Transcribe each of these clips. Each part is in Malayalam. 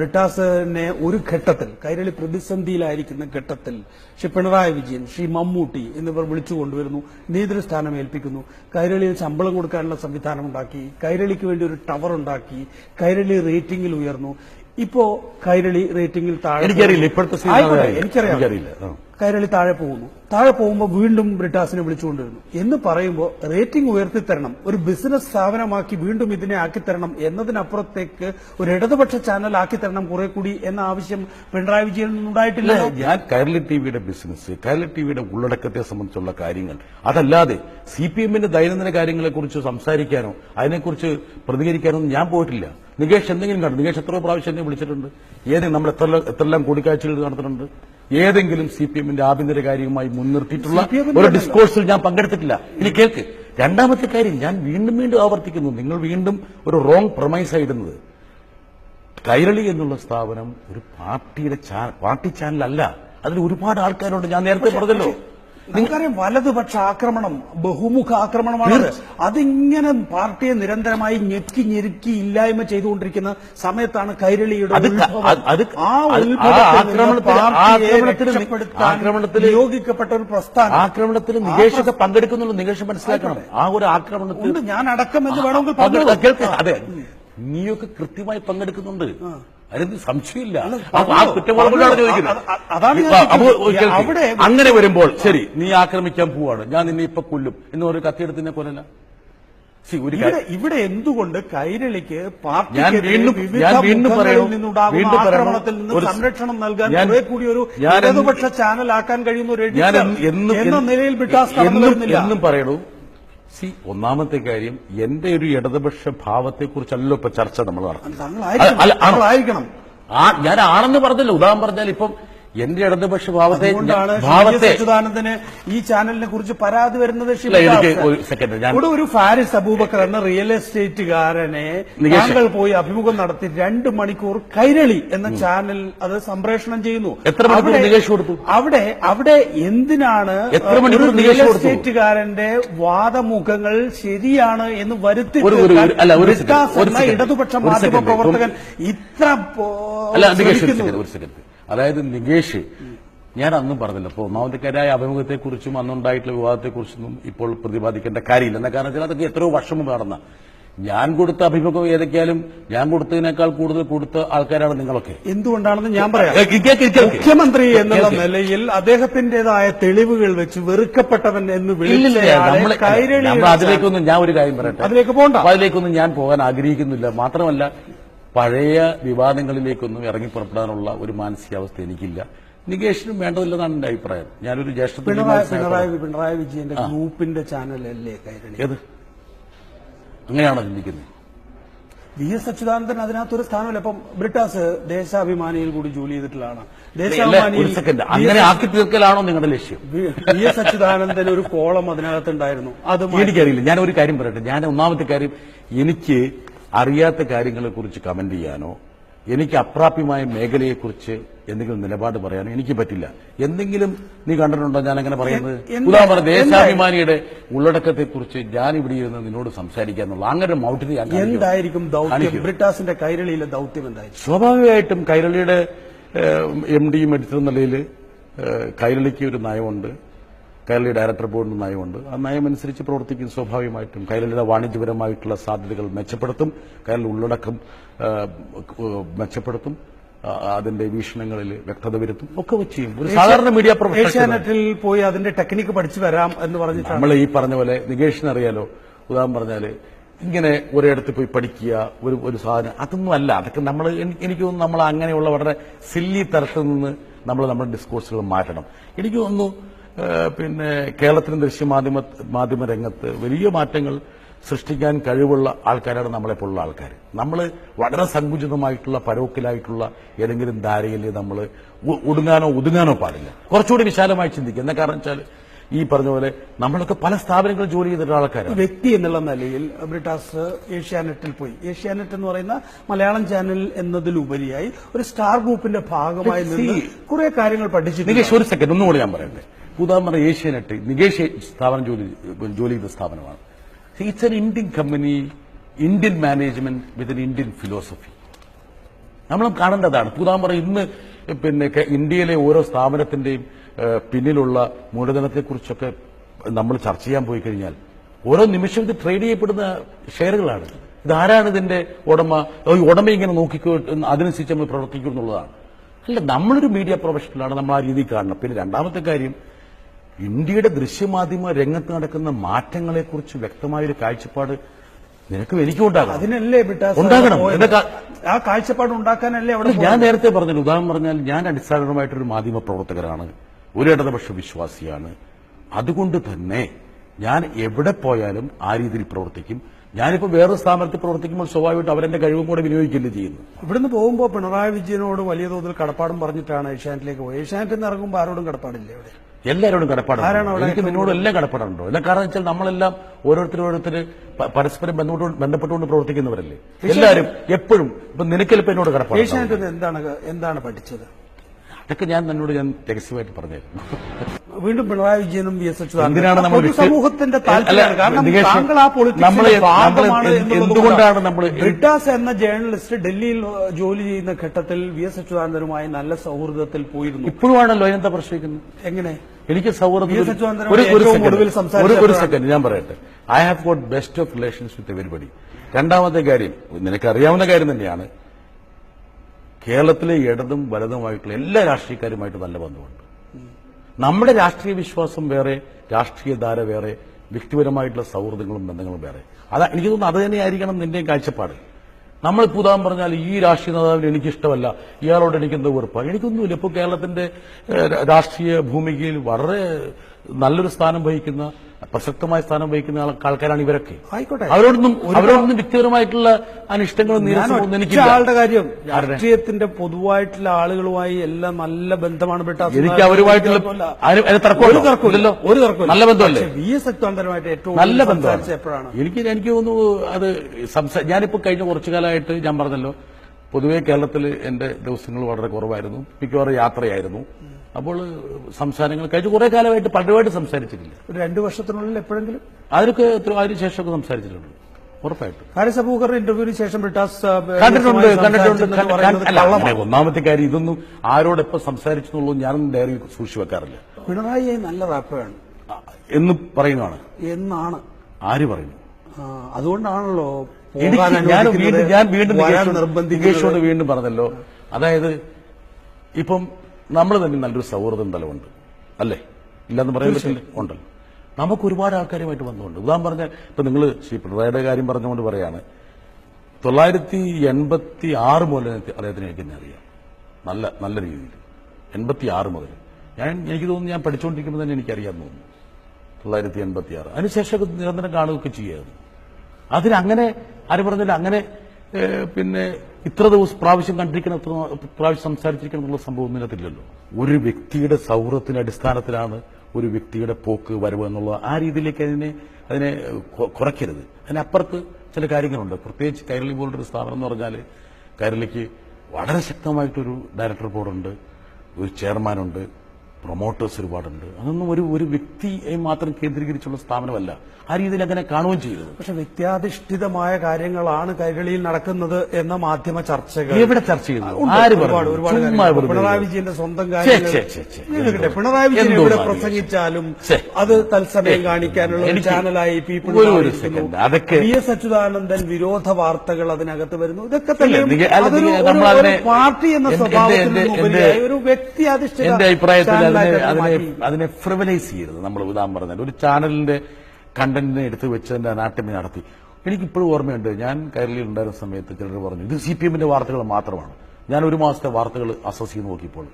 ബ്രിട്ടാസിനെ ഒരു ഘട്ടത്തിൽ കൈരളി പ്രതിസന്ധിയിലായിരിക്കുന്ന ഘട്ടത്തിൽ ശ്രീ പിണറായി വിജയൻ ശ്രീ മമ്മൂട്ടി എന്നിവർ വിളിച്ചു കൊണ്ടുവരുന്നു നേതൃസ്ഥാനം ഏൽപ്പിക്കുന്നു. കൈരളിയിൽ ശമ്പളം കൊടുക്കാനുള്ള സംവിധാനം ഉണ്ടാക്കി കൈരളിക്ക് വേണ്ടി ഒരു ടവർ ഉണ്ടാക്കി കൈരളി റേറ്റിംഗിൽ ഉയർന്നു. ഇപ്പോ കൈരളി റേറ്റിംഗിൽ താഴെ എനിക്കറിയില്ല ഇപ്പോഴത്തെ എനിക്കറിയാം. കൈരളി താഴെ പോകുന്നു. താഴെ പോകുമ്പോൾ വീണ്ടും ബ്രിട്ടാസിനെ വിളിച്ചുകൊണ്ടിരുന്നു എന്ന് പറയുമ്പോൾ റേറ്റിംഗ് ഉയർത്തിത്തരണം ഒരു ബിസിനസ് സ്ഥാപനമാക്കി വീണ്ടും ഇതിനെ ആക്കിത്തരണം എന്നതിനപ്പുറത്തേക്ക് ഒരു ഇടതുപക്ഷ ചാനൽ ആക്കിത്തരണം കുറെ കൂടി എന്ന ആവശ്യം പിണറായി വിജയൻ ഉണ്ടായിട്ടില്ല ഞാൻ കൈരളി ടിവിയുടെ ബിസിനസ് കൈരളി ടിവിയുടെ ഉള്ളടക്കത്തെ സംബന്ധിച്ചുള്ള കാര്യങ്ങൾ അതല്ലാതെ സി പി എമ്മിന്റെ ദൈനംദിന കാര്യങ്ങളെക്കുറിച്ച് സംസാരിക്കാനോ അതിനെക്കുറിച്ച് പ്രതികരിക്കാനോ ഞാൻ പോയിട്ടില്ല. നികേഷ് എന്തെങ്കിലും കണ്ടു? നികേഷ് എത്രയോ പ്രാവശ്യം എന്നെ വിളിച്ചിട്ടുണ്ട്. ഏതെങ്കിലും നമ്മൾ എത്ര എത്രയെല്ലാം കൂടിക്കാഴ്ചകൾ നടത്തിയിട്ടുണ്ട് ഏതെങ്കിലും സി പി എമ്മിന്റെ ആഭ്യന്തര കാര്യവുമായി മുൻനിർത്തിയിട്ടുള്ള ഒരു ഡിസ്കോഴ്സിൽ ഞാൻ പങ്കെടുത്തിട്ടില്ല. ഇനി കേൾക്ക്. രണ്ടാമത്തെ കാര്യം ഞാൻ വീണ്ടും വീണ്ടും ആവർത്തിക്കുന്നു. നിങ്ങൾ വീണ്ടും ഒരു റോങ് പ്രൊമൈസ് ഇടുന്നത് കൈരളി എന്നുള്ള സ്ഥാപനം ഒരു പാർട്ടിയുടെ പാർട്ടി ചാനലല്ല അതിൽ ഒരുപാട് ആൾക്കാരുണ്ട്. ഞാൻ നേരത്തെ പറഞ്ഞല്ലോ. നിങ്ങൾക്കറിയാം വലതുപക്ഷ ആക്രമണം ബഹുമുഖ ആക്രമണമാണ് അതിങ്ങനെ പാർട്ടിയെ നിരന്തരമായി ഞെക്കി ഞെരുക്കി ഇല്ലായ്മ ചെയ്തുകൊണ്ടിരിക്കുന്ന സമയത്താണ് കൈരളിയുടെ ആക്രമണത്തിൽ- നിയോഗിക്കപ്പെട്ട ഒരു പ്രസ്ഥാനം. ആക്രമണത്തിൽ നികേഷൊക്കെ പങ്കെടുക്കുന്നു നികേഷ് മനസ്സിലാക്കണം. ആ ഒരു ആക്രമണത്തിൽ ഞാൻ അടക്കം എന്ന് വേണമെങ്കിൽ. അതെ. നീയൊക്കെ കൃത്യമായി പങ്കെടുക്കുന്നുണ്ട്. അതിന് സംശയമില്ല. ആ- പറഞ്ഞോ, ചോദിക്കുന്നത്. അവിടെ- അങ്ങനെ വരുമ്പോൾ ശരി നീ ആക്രമിക്കാൻ പോവാണ്. ഞാൻ നിന്നെ ഇപ്പൊ കൊല്ലും. എന്ന് ഒരു കത്തിയെടുത്ത് നിന്നെ കൊല്ലല? ഇവിടെ എന്തുകൊണ്ട് കൈരളിക്ക് ഞാൻ വീണ്ടും- ഞാൻ വീണ്ടും മുഖങ്ങളിൽ നിന്നുണ്ടാകുന്ന ആക്രമണത്തിൽ നിന്ന് സംരക്ഷണം നൽകാൻ കുറെ കൂടി ഒരു ഇടതുപക്ഷ ചാനൽ ചാനലാക്കാൻ കഴിയുന്ന ഒരു എന്ന് നിലയിൽ ബിട്ടാസ് എന്നും പറയണു. സി ഒന്നാമത്തെ കാര്യം എന്റെ ഒരു ഇടതുപക്ഷ ഭാവത്തെക്കുറിച്ചല്ലോ ഇപ്പൊ ചർച്ച നമ്മൾ ആ ഞാൻ ആണെന്ന് പറഞ്ഞില്ല. ഉദാഹരണം പറഞ്ഞാൽ ഇപ്പം എന്റെ ഇടതുപക്ഷ ഭാവത്തെ ഭാവത്തെ അച്യുതാനന്ദന് ഈ ചാനലിനെ കുറിച്ച് പരാതി വരുന്നത് ഇവിടെ ഒരു ഫാരിസ് അബൂബക്കർ എന്ന റിയൽ എസ്റ്റേറ്റുകാരനെ. താങ്കൾ പോയി അഭിമുഖം നടത്തി രണ്ട് മണിക്കൂർ കൈരളി എന്ന ചാനൽ അത് സംപ്രേഷണം ചെയ്യുന്നു എത്ര മണിക്കൂർ അവിടെ- നികേഷ് കൊടുത്തു? അവിടെ അവിടെ എന്തിനാണ് എത്ര മണിക്കൂർ റിയൽ? എസ്റ്റേറ്റുകാരന്റെ വാദമുഖങ്ങൾ ശരിയാണ് എന്ന് വരുത്തി ഇടതുപക്ഷ മാധ്യമ പ്രവർത്തകൻ ഇത്ര അല്ല ഒരു സെക്കൻഡ് അതായത് നികേഷ് ഞാൻ അന്നും പറഞ്ഞില്ല. അപ്പോൾ ഒന്നാമത്തെക്കാരായ അഭിമുഖത്തെക്കുറിച്ചും അന്നുണ്ടായിട്ടുള്ള വിവാദത്തെക്കുറിച്ചൊന്നും ഇപ്പോൾ പ്രതിപാദിക്കേണ്ട കാര്യമില്ല. എന്ന കാരണത്തിൽ അതൊക്കെ എത്രയോ വർഷം മുമ്പ് നടന്ന. ഞാൻ കൊടുത്ത അഭിമുഖം ഏതൊക്കെയാലും ഞാൻ കൊടുത്തതിനേക്കാൾ കൂടുതൽ കൊടുത്ത ആൾക്കാരാണ് നിങ്ങളൊക്കെ. എന്തുകൊണ്ടാണെന്ന് ഞാൻ പറയാം. മുഖ്യമന്ത്രി എന്നുള്ള നിലയിൽ അദ്ദേഹത്തിന്റേതായ തെളിവുകൾ വെച്ച് വെറുക്കപ്പെട്ടവൻ എന്ന് വിളിച്ചില്ല അതിലേക്കൊന്നും ഞാൻ ഒരു കാര്യം പറയട്ടെ. അതിലേക്ക് പോകണ്ട അതിലേക്കൊന്നും ഞാൻ പോകാൻ ആഗ്രഹിക്കുന്നില്ല. മാത്രമല്ല പഴയ വിവാദങ്ങളിലേക്കൊന്നും ഇറങ്ങി പുറപ്പെടാനുള്ള ഒരു മാനസികാവസ്ഥ എനിക്കില്ല. നികേഷിനും വേണ്ടതില്ലെന്നാണ് എന്റെ അഭിപ്രായം. ഞാനൊരു ജ്യേഷ്ഠ പിണറായി വിജയന്റെ ഗ്രൂപ്പിന്റെ ചാനലല്ലേ ഏത്? അങ്ങനെയാണോ ചിന്തിക്കുന്നത്? വി എസ് അച്യുതാനന്ദൻ അതിനകത്തൊരു സ്ഥാനമല്ല. ഇപ്പം ബ്രിട്ടാസ് ദേശാഭിമാനിയിൽ കൂടി ജോലി ചെയ്തിട്ടുള്ളതാണ്. ദേശാഭിമാനി അങ്ങനെ ആക്കി തീർക്കലാണോ നിങ്ങളുടെ ലക്ഷ്യം? വി എസ് അച്യുതാനന്ദൻ ഒരു കോളം അതിനകത്തുണ്ടായിരുന്നു. അത്. എനിക്കറിയില്ല. ഞാൻ ഒരു കാര്യം പറയട്ടെ. ഞാൻ ഒന്നാമത്തെ കാര്യം എനിക്ക് അറിയാത്ത കാര്യങ്ങളെക്കുറിച്ച് കമന്റ് ചെയ്യാനോ എനിക്ക് അപ്രാപ്യമായ മേഖലയെക്കുറിച്ച് എന്തെങ്കിലും നിലപാട് പറയാനോ എനിക്ക് പറ്റില്ല. എന്തെങ്കിലും നീ കണ്ടിട്ടുണ്ടോ ഞാൻ അങ്ങനെ പറയുന്നത് ഉദാഹരണം ദേശാഭിമാനിയുടെ ഉള്ളടക്കത്തെക്കുറിച്ച് ഞാൻ ഇവിടെ ഇരുന്ന് നിന്നോട് സംസാരിക്കാന്നുള്ള. അങ്ങനെ മൗഢ്യത എന്തായിരിക്കും ദൗത്യം? കാണിക്കൂ. ബ്രിട്ടാസിന്റെ കൈരളിയിലെ ദൗത്യം എന്തായിരിക്കും? സ്വാഭാവികമായിട്ടും കൈരളിയുടെ എം ഡിയും എഡിറ്റർ നിലയിൽ കൈരളിക്ക് ഒരു നയമുണ്ട്. കൈരളി ഡയറക്ടർ ബോർഡിന് നയമുണ്ട്. ആ നയമനുസരിച്ച് പ്രവർത്തിക്കും സ്വാഭാവികമായിട്ടും. കൈരളിയുടെ വാണിജ്യപരമായിട്ടുള്ള സാധ്യതകൾ മെച്ചപ്പെടുത്തും. കൈരളി ഉള്ളടക്കം മെച്ചപ്പെടുത്തും. അതിന്റെ വീക്ഷണങ്ങളിൽ വ്യക്തത വരുത്തും. ഒക്കെ വെച്ച് ചെയ്യും. ഒരു സാധാരണ മീഡിയ പ്രൊഫഷണൽ ഏഷ്യാനെറ്റിൽ പോയി അതിന്റെ ടെക്നിക്ക് പഠിച്ചു വരാം എന്ന് പറഞ്ഞിട്ട് നമ്മൾ ഈ പറഞ്ഞ പോലെ നികേഷിന് അറിയാലോ. ഉദാഹരണം പറഞ്ഞാൽ ഇങ്ങനെ ഒരിടത്ത് പോയി പഠിക്കുക ഒരു ഒരു സാധനം. അതൊന്നും അല്ല. അതൊക്കെ നമ്മൾ എനിക്ക് തോന്നുന്നു നമ്മൾ അങ്ങനെയുള്ള വളരെ സില്ലി തരത്തിൽ നിന്ന് നമ്മൾ നമ്മുടെ ഡിസ്കോഴ്സുകൾ മാറ്റണം. എനിക്ക് തോന്നുന്നു പിന്നെ കേരളത്തിന് ദൃശ്യമാധ്യമ മാധ്യമ രംഗത്ത് വലിയ മാറ്റങ്ങൾ സൃഷ്ടിക്കാൻ കഴിവുള്ള ആൾക്കാരാണ് നമ്മളെപ്പോലുള്ള ആൾക്കാർ. നമ്മൾ വളരെ സങ്കുചിതമായിട്ടുള്ള പരോക്കിലായിട്ടുള്ള ഏതെങ്കിലും ധാരയിൽ നമ്മൾ ഒടുങ്ങാനോ ഒതുങ്ങാനോ പാടില്ല. കുറച്ചുകൂടി വിശാലമായി ചിന്തിക്കുക. എന്നാ കാരണം വെച്ചാൽ ഈ പറഞ്ഞ പോലെ നമ്മളൊക്കെ പല സ്ഥാപനങ്ങളിൽ ജോലി ചെയ്തിട്ടുള്ള ആൾക്കാരാണ്. വ്യക്തി എന്നുള്ള നിലയിൽ ബ്രിട്ടാസ് ഏഷ്യാനെറ്റിൽ പോയി. ഏഷ്യാനെറ്റ് എന്ന് പറയുന്ന മലയാളം ചാനൽ എന്നതിലുപരിയായി ഒരു സ്റ്റാർ ഗ്രൂപ്പിന്റെ ഭാഗമായി നിന്ന് കുറെ കാര്യങ്ങൾ നികേഷ് ഒരു സെക്കൻഡ് ഒന്നുകൂടി ഞാൻ പറയട്ടെ? ഉദാഹരണം ഏഷ്യാനെറ്റ് നികേഷ് സ്ഥാപനം ജോലി ജോലി ചെയ്ത സ്ഥാപനമാണ്. It's an Indian company Indian management with an Indian philosophy നമ്മൾ കാണേണ്ടതാണ്. പുതാമറ ഇന്ന് പിന്നെ ഇന്ത്യയിലെ ഓരോ സ്ഥാപനത്തിന്റെയും പിന്നിലുള്ള മൂലധനത്തെക്കുറിച്ചൊക്കെ നമ്മൾ ചർച്ച ചെയ്യാൻ പോയി കഴിഞ്ഞാൽ ഓരോ നിമിഷം ഇത് ട്രേഡ് ചെയ്യപ്പെടുന്ന ഷെയറുകളാണ്. ഇതാരാണ് ഇതിന്റെ ഉടമ? ഉടമ ഇങ്ങനെ നോക്കിക്കോ അതിനനുസരിച്ച് നമ്മൾ പ്രവർത്തിക്കും എന്നുള്ളതാണ് അല്ല നമ്മളൊരു മീഡിയ പ്രൊഫഷണലാണ് നമ്മൾ ആ രീതിയിൽ കാണണം. പിന്നെ രണ്ടാമത്തെ കാര്യം ഇന്ത്യയുടെ ദൃശ്യമാധ്യമ രംഗത്ത് നടക്കുന്ന മാറ്റങ്ങളെ മാറ്റങ്ങളെക്കുറിച്ച് വ്യക്തമായൊരു കാഴ്ചപ്പാട് നിനക്കും എനിക്കും ഉണ്ടാകണം. അതിനല്ലേ ഉണ്ടാകണം. ആ കാഴ്ചപ്പാട് ഉണ്ടാക്കാനല്ലേ അവിടെ ഞാൻ നേരത്തെ പറഞ്ഞു ഉദാഹരണം പറഞ്ഞാൽ ഞാൻ അടിസ്ഥാനപരമായിട്ടൊരു മാധ്യമ പ്രവർത്തകരാണ്. ഒരു ഇടതുപക്ഷ വിശ്വാസിയാണ്. അതുകൊണ്ട് തന്നെ ഞാൻ എവിടെ പോയാലും ആ രീതിയിൽ പ്രവർത്തിക്കും. ഞാനിപ്പോ വേറൊരു സ്ഥാപനത്തിൽ പ്രവർത്തിക്കുമ്പോൾ സ്വാഭാവികമായിട്ട് അവരെന്റെ കഴിവും കൂടെ വിനിയോഗിക്കില്ല ചെയ്യുന്നു ഇവിടുന്ന് പോകുമ്പോൾ പിണറായി വിജയനോട് വലിയ തോതിൽ കടപ്പാടും പറഞ്ഞിട്ടാണ് ഏഷ്യാനെറ്റിലേക്ക് പോയത്. ഏഷ്യാനെറ്റിൽ നിന്ന് ഇറങ്ങുമ്പോൾ ആരോടും കടപ്പാടില്ല ഇവിടെ. എല്ലാവരോടും കടപ്പാടുണ്ട്. എനിക്ക് നിന്നോട് എല്ലാം കടപ്പാടുണ്ടോ? എല്ലാം കാരണം വെച്ചാൽ നമ്മളെല്ലാം ഓരോരുത്തർ ഓരോരുത്തർ പരസ്പരം ബന്ധപ്പെട്ട് ബന്ധപ്പെട്ടുകൊണ്ട് പ്രവർത്തിക്കുന്നവരല്ലേ? എല്ലാവരും എപ്പോഴും ഇപ്പൊ നിനക്കലിപ്പോ എന്നോട് കടപ്പാട് എന്താണ് എന്താണ് പഠിച്ചത്? അതൊക്കെ ഞാൻ നിന്നോട് ഞാൻ രഹസ്യമായിട്ട് പറഞ്ഞായിരുന്നു. വീണ്ടും പിണറായി വിജയനും വി എസ് എന്തിനാണ് സമൂഹത്തിന്റെ എന്തുകൊണ്ടാണ് നമ്മൾ ബ്രിട്ടാസ് എന്ന ജേർണലിസ്റ്റ് ഡൽഹിയിൽ ജോലി ചെയ്യുന്ന ഘട്ടത്തിൽ വി എസ് അച്യുതാനന്ദനുമായി നല്ല സൗഹൃദത്തിൽ പോയിരുന്നു. ഇപ്പോഴുമാണല്ലോ അതിനെന്താ പ്രശ്നിക്കുന്നത് എങ്ങനെ? എനിക്ക് സൗഹൃദം ഒരു സെക്കൻഡ് ഞാൻ പറയട്ടെ. I have got best of relations with everybody രണ്ടാമത്തെ കാര്യം നിനക്കറിയാവുന്ന കാര്യം തന്നെയാണ്. കേരളത്തിലെ ഇടതും വലതുമായിട്ടുള്ള എല്ലാ രാഷ്ട്രീയക്കാരുമായിട്ട് നല്ല ബന്ധമുണ്ട്. നമ്മുടെ രാഷ്ട്രീയ വിശ്വാസം വേറെ രാഷ്ട്രീയധാര വേറെ വ്യക്തിപരമായിട്ടുള്ള സൗഹൃദങ്ങളും ബന്ധങ്ങളും വേറെ. അതാ എനിക്ക് തോന്നുന്നു അത് തന്നെയായിരിക്കണം നിന്റെയും കാഴ്ചപ്പാട്. നമ്മൾ പുതാൻ പറഞ്ഞാൽ ഈ രാഷ്ട്രീയ നേതാവിന് എനിക്കിഷ്ടമല്ല. ഇയാളോട് എനിക്ക് എനിക്കെന്തോ വെറുപ്പാണ് എനിക്കൊന്നുമില്ല. ഇപ്പോൾ കേരളത്തിന്റെ രാഷ്ട്രീയ ഭൂമികയിൽ വളരെ നല്ലൊരു സ്ഥാനം വഹിക്കുന്ന പ്രസക്തമായ സ്ഥാനം വഹിക്കുന്ന ആൾ- ആൾക്കാരാണ് ഇവരൊക്കെ. ആയിക്കോട്ടെ. അവരോടൊന്നും അവരോടൊന്നും വ്യക്തിപരമായിട്ടുള്ള അനിഷ്ടങ്ങളും ആളുടെ കാര്യം രാഷ്ട്രീയത്തിന്റെ പൊതുവായിട്ടുള്ള ആളുകളുമായി എല്ലാം നല്ല ബന്ധമാണ് ബ്രിട്ടാസ് എനിക്ക് അവരുമായിട്ടുള്ള ഒരു തർക്കമില്ല ഇല്ലല്ലോ. ഒരു തർക്കം നല്ല ബന്ധമല്ലേ? വി എസ് അച്യുതാനന്ദനുമായിട്ട് ഏറ്റവും നല്ല ബന്ധം എപ്പോഴാണ്? എനിക്ക് എനിക്ക് തോന്നുന്നു അത് സംസാ ഞാനിപ്പോ കഴിഞ്ഞ കുറച്ചു കാലമായിട്ട് ഞാൻ പറഞ്ഞല്ലോ പൊതുവെ കേരളത്തിൽ എന്റെ ദിവസങ്ങൾ വളരെ കുറവായിരുന്നു. മിക്കവാറും യാത്രയായിരുന്നു. അപ്പോൾ സംസാരങ്ങൾ കഴിഞ്ഞ കുറെ കാലമായിട്ട് പലരുമായിട്ട് സംസാരിച്ചിട്ടില്ല. ഒരു രണ്ടു വർഷത്തിനുള്ളിൽ എപ്പോഴെങ്കിലും? അതിനൊക്കെ അതിനുശേഷമൊക്കെ അതിന് ശേഷമൊക്കെ സംസാരിച്ചിട്ടുണ്ട്. ഉറപ്പായിട്ടും. ഹാരിസ് ഇന്റർവ്യൂവിന് ശേഷം ബ്രിട്ടാസ് കണ്ടിട്ടുണ്ട് കണ്ടിട്ടുണ്ട് ഒന്നാമത്തെ കാര്യം ഇതൊന്നും ആരോടെപ്പം സംസാരിച്ചു എന്നുള്ളൂ ഞാനൊന്നും ഡയറി സൂക്ഷിച്ചു വെക്കാറില്ല. പിണറായി നല്ല റാപ്പറാണ് ആ, എന്ന് പറയുന്നതാണ്. എന്നാണ്? ആര് പറയുന്നു? അതുകൊണ്ടാണല്ലോ ഞാൻ വീണ്ടും ഞാൻ വീണ്ടും. നികേഷോട് വീണ്ടും പറഞ്ഞല്ലോ. അതായത് ഇപ്പം നമ്മൾ തന്നെ നല്ലൊരു സൗഹൃദം തലമുണ്ട് അല്ലേ? ഇല്ലെന്ന് പറയാൻ പറ്റില്ല. ഉണ്ടല്ലോ. നമുക്ക് ഒരുപാട് ആൾക്കാരുമായിട്ട് ബന്ധമുണ്ട്. ഉദാഹരണം പറഞ്ഞാൽ ഇപ്പൊ നിങ്ങൾ ശ്രീ പിണറായിയുടെ കാര്യം പറഞ്ഞുകൊണ്ട് പറയാണ് തൊള്ളായിരത്തി എൺപത്തി ആറ് മുതൽ അദ്ദേഹത്തിന് എനിക്ക് തന്നെ അറിയാം. നല്ല നല്ല രീതിയിൽ. എൺപത്തി ആറ് മുതൽ. ഞാൻ എനിക്ക് തോന്നുന്നു ഞാൻ പഠിച്ചുകൊണ്ടിരിക്കുമ്പോൾ തന്നെ എനിക്കറിയാൻ തോന്നുന്നു. തൊള്ളായിരത്തി എൺപത്തി ആറ് അതിനുശേഷം നിരന്തരം കാണുകയൊക്കെ ചെയ്യായിരുന്നു. അതിനങ്ങനെ ആര് പറഞ്ഞില്ല അങ്ങനെ പിന്നെ ഇത്ര ദിവസം പ്രാവശ്യം കണ്ടിരിക്കണം ഇത്ര പ്രാവശ്യം സംസാരിച്ചിരിക്കണം എന്നുള്ള സംഭവം ഇതിനകത്തില്ലല്ലോ. ഒരു വ്യക്തിയുടെ സൗഹൃദത്തിന്റെ അടിസ്ഥാനത്തിലാണ് ഒരു വ്യക്തിയുടെ പോക്ക് വരവ് എന്നുള്ളത്. ആ രീതിയിലേക്ക് അതിനെ അതിനെ കുറയ്ക്കരുത്. അതിനപ്പുറത്ത് ചില കാര്യങ്ങളുണ്ട്. പ്രത്യേകിച്ച് കൈരളി പോലുള്ള ഒരു സ്ഥാപനം എന്ന് പറഞ്ഞാൽ കൈരളിക്ക് വളരെ ശക്തമായിട്ടൊരു ഡയറക്ടർ ബോർഡുണ്ട് ഒരു ചെയർമാനുണ്ട്. പ്രൊമോട്ടേഴ്സ് ഒരുപാടുണ്ട്. അതൊന്നും ഒരു ഒരു വ്യക്തിയെ മാത്രം കേന്ദ്രീകരിച്ചുള്ള സ്ഥാപനമല്ല. ആ രീതിയിൽ അങ്ങനെ കാണുകയും ചെയ്തത്. പക്ഷെ വ്യക്തിയാധിഷ്ഠിതമായ കാര്യങ്ങളാണ് കൈകളിയിൽ നടക്കുന്നത് എന്ന മാധ്യമ ചർച്ചകൾ. എവിടെ ചർച്ച ചെയ്യുന്നു? പിണറായി വിജയന്റെ സ്വന്തം കാര്യങ്ങൾ. പിണറായി വിജയൻ എവിടെ പ്രസംഗിച്ചാലും അത് തത്സമയം കാണിക്കാനുള്ള ചാനലായി പീപ്പിൾ. അതൊക്കെ- വി എസ് അച്യുതാനന്ദൻ വിരോധ വാർത്തകൾ അതിനകത്ത് വരുന്നു. ഇതൊക്കെ തന്നെ പാർട്ടി എന്ന സ്വഭാവത്തിൽ ഒരു വ്യക്തി അധിഷ്ഠിത അതിനെ അതിനെ ഫ്രിവലൈസ് ചെയ്യരുത്. നമ്മൾ ഉദാഹരണം പറഞ്ഞാൽ ഒരു ചാനലിന്റെ കണ്ടന്റിനെ എടുത്ത് വെച്ച് തന്നെ അനാട്ടമി നടത്തി. എനിക്കിപ്പോഴും ഓർമ്മയുണ്ട് ഞാൻ കേരളയിൽ ഉണ്ടായിരുന്ന സമയത്ത് ചിലർ പറഞ്ഞു ഇത് സി പി എമ്മിന്റെ വാർത്തകൾ മാത്രമാണ്. ഞാൻ ഒരു മാസത്തെ വാർത്തകൾ അസസ് ചെയ്ത് നോക്കിയപ്പോൾ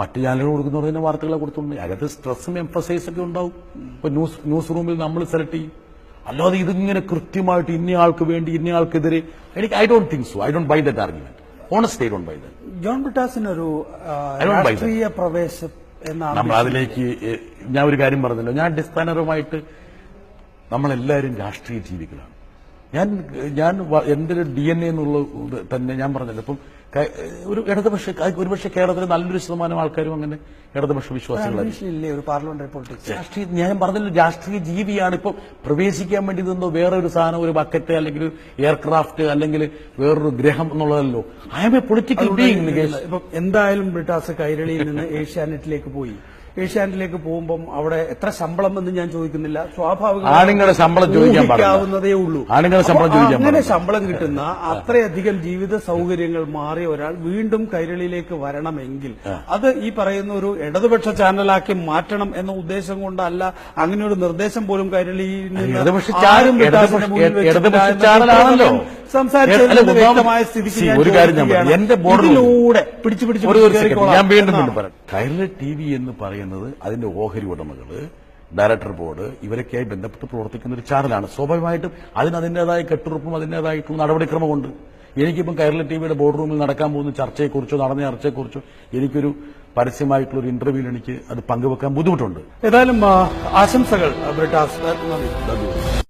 മറ്റു ചാനലുകൾ കൊടുക്കുന്നവർ വാർത്തകളെ കൊടുത്തുണ്ട് അതിനകത്ത് സ്ട്രെസ്സും എംഫസൈസ് ഒക്കെ ഉണ്ടാവും. ഇപ്പൊ ന്യൂസ് ന്യൂസ് റൂമിൽ നമ്മൾ സെലക്ട് ചെയ്യും. അല്ലാതെ ഇതിങ്ങനെ കൃത്യമായിട്ട് ഇന്നയാൾക്ക് വേണ്ടി ഇന്നയാൾക്കെതിരെ എനിക്ക് I don't think so I don't buy that argument honest I don't buy that John don't രാഷ്ട്രീയ പ്രവേശം എന്നാണ് നമ്മൾ അതിലേക്ക് ഞാൻ ഒരു കാര്യം പറഞ്ഞല്ലോ. ഞാൻ അടിസ്ഥാനപരമായിട്ട് നമ്മളെല്ലാവരും രാഷ്ട്രീയ ജീവികളാണ്. ഞാൻ ഞാൻ എന്റെ ഡി എൻ എന്നുള്ള തന്നെ ഞാൻ പറഞ്ഞല്ലോ. ഇപ്പം ഒരു ഇടതുപക്ഷ ഒരുപക്ഷെ കേരളത്തിലെ നല്ലൊരു ശതമാനം ആൾക്കാരും അങ്ങനെ ഇടതുപക്ഷ വിശ്വാസികളാണ് രാഷ്ട്രീയ ഞാൻ പറഞ്ഞല്ലോ രാഷ്ട്രീയ ജീവിയാണ്. ഇപ്പൊ പ്രവേശിക്കാൻ വേണ്ടി നിന്നോ വേറെ ഒരു സാധനം ഒരു ബക്കറ്റ് അല്ലെങ്കിൽ എയർക്രാഫ്റ്റ് അല്ലെങ്കിൽ വേറൊരു ഗ്രഹം എന്നുള്ളതല്ലോ. I am a political being എന്തായാലും ബ്രിട്ടാസ് കൈരളിയിൽ നിന്ന് ഏഷ്യാനെറ്റിലേക്ക് പോയി. ഏഷ്യാനെറ്റിലേക്ക് പോകുമ്പോൾ അവിടെ എത്ര ശമ്പളം എന്ന് ഞാൻ ചോദിക്കുന്നില്ല. സ്വാഭാവികമായും ആണുങ്ങളുടെ ശമ്പളം ചോദിക്കാൻ ഉള്ളൂ. ആണുങ്ങളുടെ ശമ്പളം ചോദിക്കാൻ അങ്ങനെ ശമ്പളം കിട്ടുന്ന അത്രയധികം ജീവിത സൗകര്യങ്ങൾ മാറിയ ഒരാൾ വീണ്ടും കൈരളിയിലേക്ക് വരണമെങ്കിൽ അത് ഈ പറയുന്ന ഒരു ഇടതുപക്ഷ ചാനലാക്കി മാറ്റണം എന്ന ഉദ്ദേശം കൊണ്ടല്ല അങ്ങനെ ഒരു നിർദ്ദേശം പോലും കൈരളിയിൽ നിന്ന് വ്യക്തമായ സ്ഥിതിക്ക് ഒരു കാര്യം ഞാൻ ഇതിലൂടെ പിടിച്ചു പിടിച്ച് ഞാൻ വീണ്ടും കൈരളി ടി വി എന്ന് പറയുന്നത് അതിന്റെ ഓഹരി ഉടമകൾ ഡയറക്ടർ ബോർഡ് ഇവരൊക്കെയായി ബന്ധപ്പെട്ട് പ്രവർത്തിക്കുന്ന ഒരു ചാനലാണ്. സ്വാഭാവികമായിട്ടും അതിന് അതിന്റേതായ കെട്ടുറപ്പും അതിന്റേതായിട്ടുള്ള നടപടിക്രമമുണ്ട്. എനിക്കിപ്പം കൈരളി ടി വിയുടെ ബോർഡ് റൂമിൽ നടക്കാൻ പോകുന്ന ചർച്ചയെക്കുറിച്ചോ നടന്ന ചർച്ചയെക്കുറിച്ചോ എനിക്കൊരു പരസ്യമായിട്ടുള്ള ഒരു ഇന്റർവ്യൂവിൽ എനിക്ക് അത് പങ്കുവെക്കാൻ ബുദ്ധിമുട്ടുണ്ട്. ഏതായാലും ആശംസകൾ ബ്രിട്ടാസ്. നന്ദി.